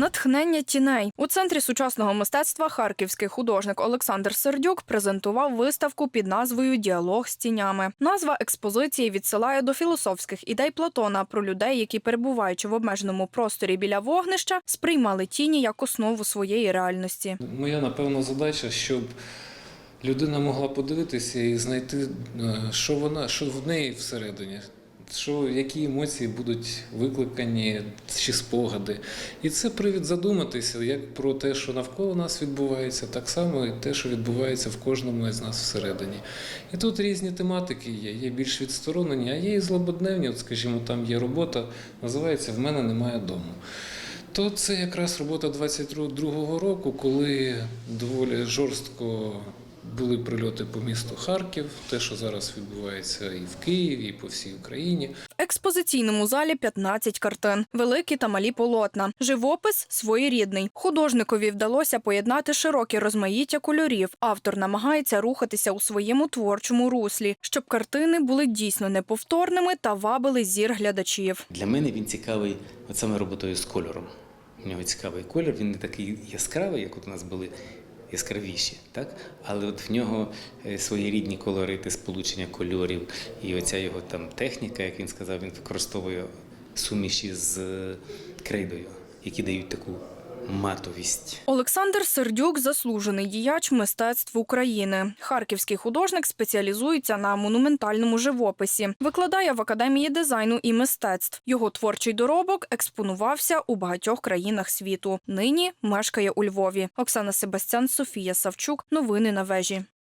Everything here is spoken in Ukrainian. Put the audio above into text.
Натхнення тіней у центрі сучасного мистецтва харківський художник Олександр Сердюк презентував виставку під назвою Діалог з тінями. Назва експозиції відсилає до філософських ідей Платона про людей, які перебуваючи в обмеженому просторі біля вогнища, сприймали тіні як основу своєї реальності. Моя напевно задача, щоб людина могла подивитися і знайти, е, що вона, що в неї всередині, що, які емоції будуть викликані чи спогади. І це привід задуматися як про те, що навколо нас відбувається, так само і те, що відбувається в кожному із нас всередині. І тут різні тематики є. Є більш відсторонені, а є і злободневні. От, скажімо, там є робота, називається В мене немає дому. То це якраз робота 22-го року, коли доволі жорстко були прильоти по місту Харків, те, що зараз відбувається і в Києві, і по всій Україні. В експозиційному залі 15 картин, великі та малі полотна. Живопис своєрідний. Художникові вдалося поєднати широке розмаїття кольорів. Автор намагається рухатися у своєму творчому руслі, щоб картини були дійсно неповторними та вабили зір глядачів. Для мене він цікавий от саме роботою з кольором. У нього цікавий колір, він не такий яскравий, як от у нас були яскравіші, так? але от в нього е, своєрідні колорити, сполучення кольорів, і оця його там техніка, як він сказав, він використовує суміші з е, крейдою, які дають таку матовість. Олександр Сердюк заслужений діяч мистецтв України. Харківський художник спеціалізується на монументальному живописі, викладає в академії дизайну і мистецтв. Його творчий доробок експонувався у багатьох країнах світу. Нині мешкає у Львові. Оксана Себастян, Софія Савчук. Новини на вежі.